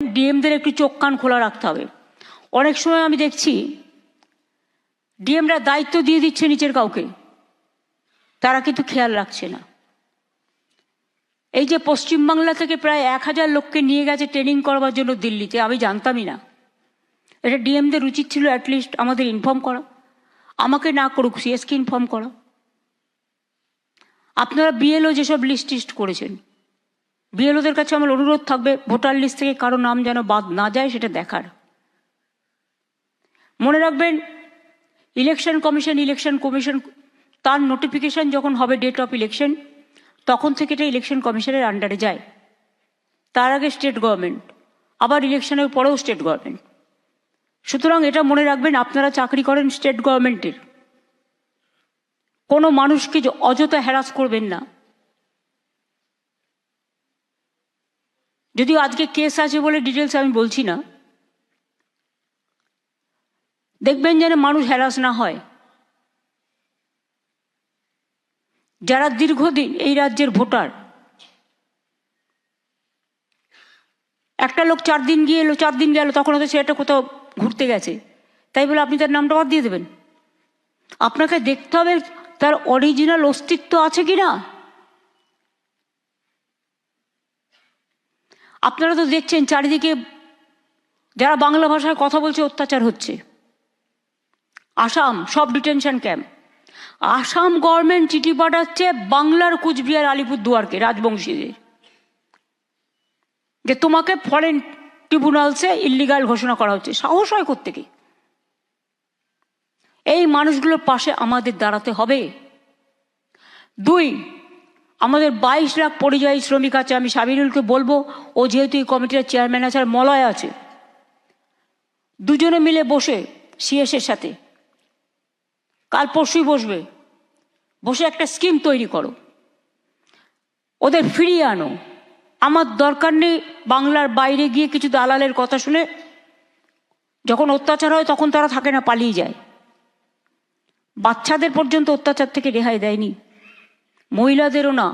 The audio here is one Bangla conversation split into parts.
ডিএমদের একটু চোখ কান খোলা রাখতে হবে। অনেক সময় আমি দেখছি ডিএমরা দায়িত্ব দিয়ে দিচ্ছে নিচের কাউকে। তারা কিন্তু খেয়াল রাখছে না। এই যে পশ্চিমবাংলা থেকে প্রায় এক হাজার লোককে নিয়ে গেছে ট্রেনিং করবার জন্য দিল্লিতে, আমি জানতামই না। এটা ডিএমদের উচিত ছিল অ্যাটলিস্ট আমাদের ইনফর্ম করা। আমাকে না করুক সিএসকে ইনফর্ম করা। আপনারা বিএলও যেসব লিস্ট টিস্ট করেছেন বিএলওদের কাছে আমার অনুরোধ থাকবে, ভোটার লিস্ট থেকে কারও নাম যেন বাদ না যায় সেটা দেখার। মনে রাখবেন ইলেকশন কমিশন ইলেকশন কমিশন তার নোটিফিকেশন যখন হবে ডেট অফ ইলেকশন তখন থেকে এটা ইলেকশন কমিশনের আন্ডারে যায়। তার আগে স্টেট গভর্নমেন্ট আবার ইলেকশনের পরেও স্টেট গভর্নমেন্ট সুতরাং এটা মনে রাখবেন, আপনারা চাকরি করেন স্টেট গভর্নমেন্টের কোনো মানুষকে অযথা হ্যারাস করবেন না। যদিও আজকে কেস আছে বলে ডিটেলস আমি বলছি না। দেখবেন যেন মানুষ হ্যারাস না হয়। যারা দীর্ঘদিন এই রাজ্যের ভোটার, একটা লোক চার দিন গিয়ে এলো, চার দিন গেল, তখন হয়তো সেটা কোথাও ঘুরতে গেছে। তাই বলে আপনি তার নামটা বাদ দিয়ে দেবেন। আপনাকে দেখতে হবে তার অরিজিনাল অস্তিত্ব আছে কি না আপনারা তো দেখছেন চারিদিকে যারা বাংলা ভাষায় কথা বলছে, অত্যাচার হচ্ছে। আসাম, সব ডিটেনশন ক্যাম্প। আসাম গভর্নমেন্ট চিঠি পাঠাচ্ছে বাংলার কুচবিহার আলিপুর দুয়ারকে রাজবংশীদের। যে তোমাকে ফরেন ট্রিব্যুনালসে ইলিগাল ঘোষণা করা হচ্ছে। সাহস হয় কোত্থেকে? এই মানুষগুলোর পাশে আমাদের দাঁড়াতে হবে। দুই আমাদের বাইশ লাখ পরিযায়ী শ্রমিক আছে, আমি সাবিরুলকে বলব, ও যেহেতু এই কমিটির চেয়ারম্যান আছে আর মলয় আছে। দুজনে মিলে বসে সিএসের সাথে। কাল পরশুই বসবে। বসে একটা স্কিম তৈরি করো। ওদের ফিরিয়ে আনো। আমার দরকার নেই বাংলার বাইরে গিয়ে কিছু দালালের কথা শুনে যখন অত্যাচার হয় তখন তারা থাকে না, পালিয়ে যায়। বাচ্চাদের পর্যন্ত অত্যাচার থেকে রেহাই দেয়নি। মহিলাদেরও না।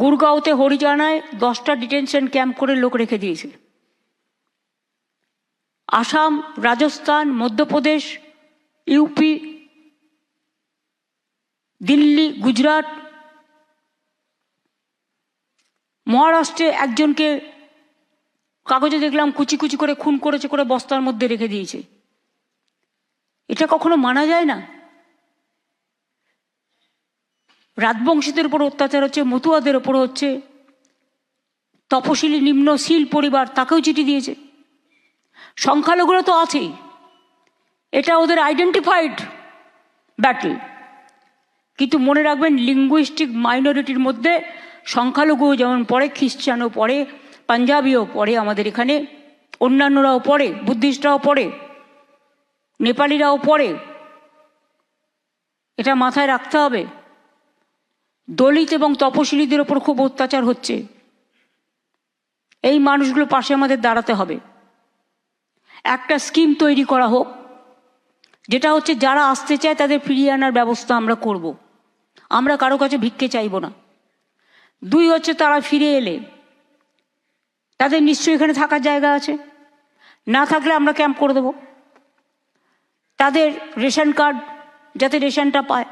গুরগাঁওতে হরিজানায় দশটা ডিটেনশন ক্যাম্প করে লোক রেখে দিয়েছে আসাম, রাজস্থান, মধ্যপ্রদেশ, ইউপি, দিল্লি, গুজরাট, মহারাষ্ট্রে একজনকে কাগজে দেখলাম কুচি কুচি করে, খুন করেছে করে বস্তার মধ্যে রেখে দিয়েছে। এটা কখনো মানা যায় না? রাজবংশীদের উপর অত্যাচার হচ্ছে, মতুয়াদের ওপর হচ্ছে। তপশিলি নিম্ন শীল পরিবার তাকেও চিঠি দিয়েছে। সংখ্যালঘুরা তো আছেই। এটা ওদের আইডেন্টিফাইড ব্যাটল কিন্তু মনে রাখবেন লিঙ্গুইস্টিক মাইনরিটির মধ্যে সংখ্যালঘু যেমন পড়ে, খ্রিস্টানও পড়ে, পাঞ্জাবিও পড়ে আমাদের এখানে, অন্যান্যরাও পড়ে, বুদ্ধিস্টরাও পড়ে, নেপালিরাও পড়ে। এটা মাথায় রাখতে হবে। দলিত এবং তপশিলীদের ওপর খুব অত্যাচার হচ্ছে। এই মানুষগুলো পাশে আমাদের দাঁড়াতে হবে। একটা স্কিম তৈরি করা হোক, যেটা হচ্ছে যারা আসতে চায় তাদের ফিরিয়ে আনার ব্যবস্থা আমরা করব। আমরা কারও কাছে ভিক্ষে চাইব না। দুই হচ্ছে তারা ফিরে এলে, তাদের নিশ্চয়ই এখানে থাকার জায়গা আছে। না থাকলে আমরা ক্যাম্প করে দেবো। তাদের রেশন কার্ড, যাতে রেশনটা পায়।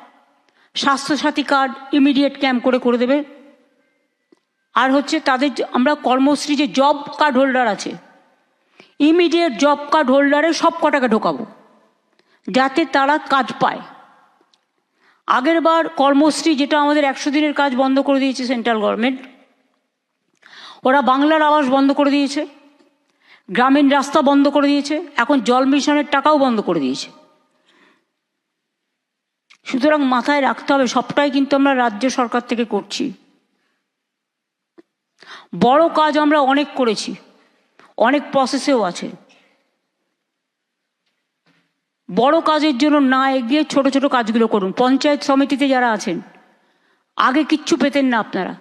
স্বাস্থ্যসাথী কার্ড ইমিডিয়েট ক্যাম্প করে করে দেবে। আর হচ্ছে তাদের আমরা কর্মশ্রী যে জব কার্ড হোল্ডার আছে ইমিডিয়েট জব কার্ড হোল্ডারে সব কটাকে ঢোকাবো, যাতে তারা কাজ পায়। আগের বার কর্মশ্রী যেটা আমাদের একশো দিনের কাজ বন্ধ করে দিয়েছে সেন্ট্রাল গভর্নমেন্ট, ওরা বাংলার আবাস বন্ধ করে দিয়েছে, গ্রামীণ রাস্তা বন্ধ করে দিয়েছে, এখন জল মিশনের টাকাও বন্ধ করে দিয়েছে। সুতরাং মাথায় রাখতে হবে, সবটাই কিন্তু আমরা রাজ্য সরকার থেকে করছি। বড় কাজ আমরা অনেক করেছি, অনেক প্রসেসেও আছে। বড় কাজের জন্য না এগিয়ে ছোট ছোট কাজগুলো করুন। পঞ্চায়েত সমিতিতে যারা আছেন, আগে কিচ্ছু পেতেন না আপনারা।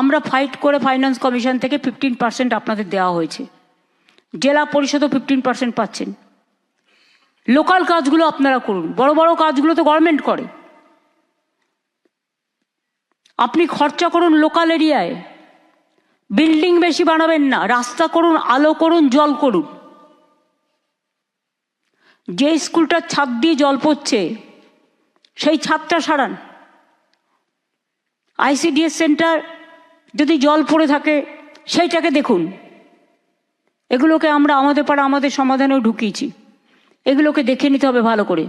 আমরা ফাইট করে ফাইন্যান্স কমিশন থেকে ফিফটিন পার্সেন্ট আপনাদের দেওয়া হয়েছে। জেলা পরিষদও ফিফটিন পার্সেন্ট পাচ্ছেন। লোকাল কাজগুলো আপনারা করুন। বড় বড় কাজগুলো তো গভর্নমেন্ট করে। আপনি খরচা করুন লোকাল এরিয়ায়। বিল্ডিং বেশি বানাবেন না, রাস্তা করুন, আলো করুন, জল করুন। যে স্কুলটার ছাদ দিয়ে জল পড়ছে, সেই ছাদটা সারান। আইসিডিএস সেন্টার যদি জল পড়ে থাকে, সেইটাকে দেখুন। এগুলোকে আমরা আমাদের পাড়া আমাদের সমাধানেও ঢুকিয়েছি। এগুলোকে দেখে নিতে হবে ভালো করে।